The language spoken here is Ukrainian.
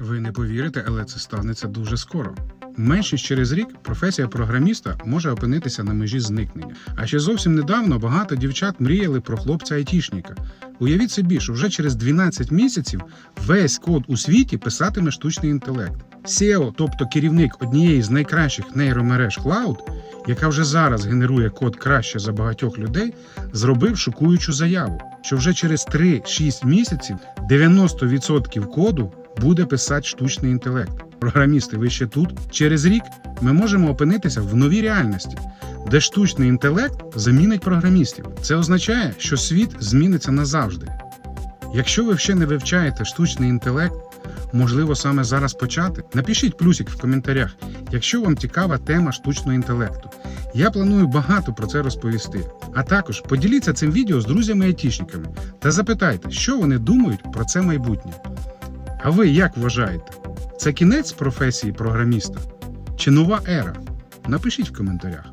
Ви не повірите, але це станеться дуже скоро. Менш ніж через рік професія програміста може опинитися на межі зникнення. А ще зовсім недавно багато дівчат мріяли про хлопця-айтішника. Уявіть собі, що вже через 12 місяців весь код у світі писатиме штучний інтелект. SEO, тобто керівник однієї з найкращих нейромереж Cloud, яка вже зараз генерує код краще за багатьох людей, зробив шокуючу заяву, що вже через 3-6 місяців 90% коду буде писати штучний інтелект. Програмісти, ви ще тут? Через рік ми можемо опинитися в новій реальності, де штучний інтелект замінить програмістів. Це означає, що світ зміниться назавжди. Якщо ви ще не вивчаєте штучний інтелект, можливо саме зараз почати, напишіть плюсик в коментарях, якщо вам цікава тема штучного інтелекту. Я планую багато про це розповісти. А також поділіться цим відео з друзями-айтішниками та запитайте, що вони думають про це майбутнє. А ви як вважаєте? Це кінець професії програміста чи нова ера? Напишіть в коментарях.